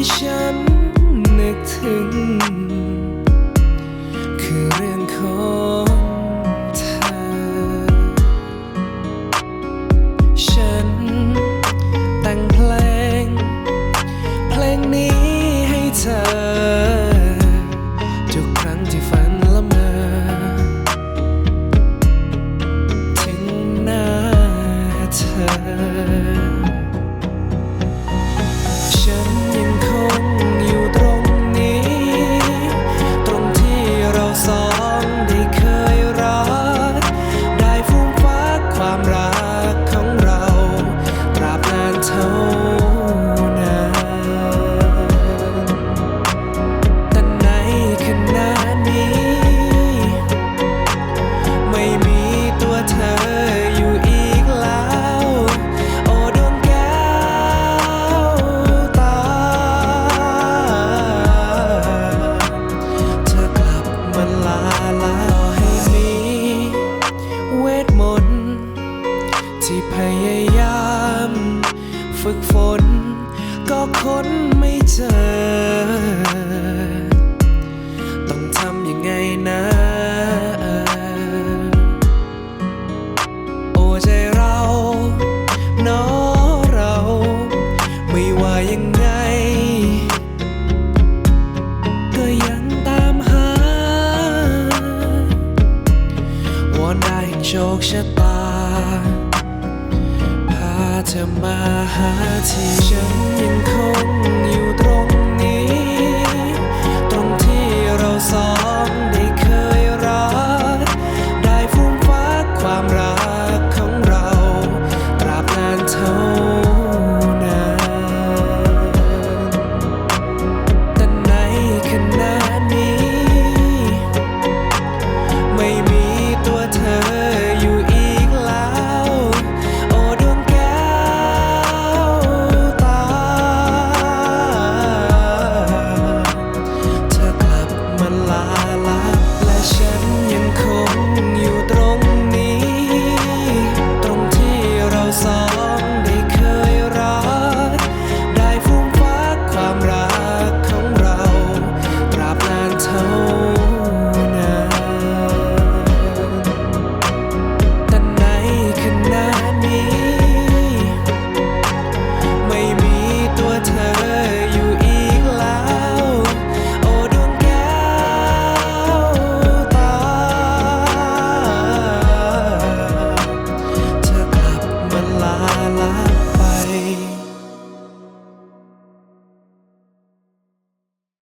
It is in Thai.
่ฉันนึกถึง คือเรื่องของเธอ ฉันแต่งเพลง เพลงนี้ให้เธอ ทุกครั้งที่ฝันละเมอถึงหน้าเธอึกฝน ก็ค้นไม่เจอ ต้องทำยังไงนะ โอ้ใจเราเน้อเรา ไม่ว่ายังไง ก็ยังตามหาวอนได้โชคชะตา เธอมาหาที่ฉันยังคงอยู่ตรง Love.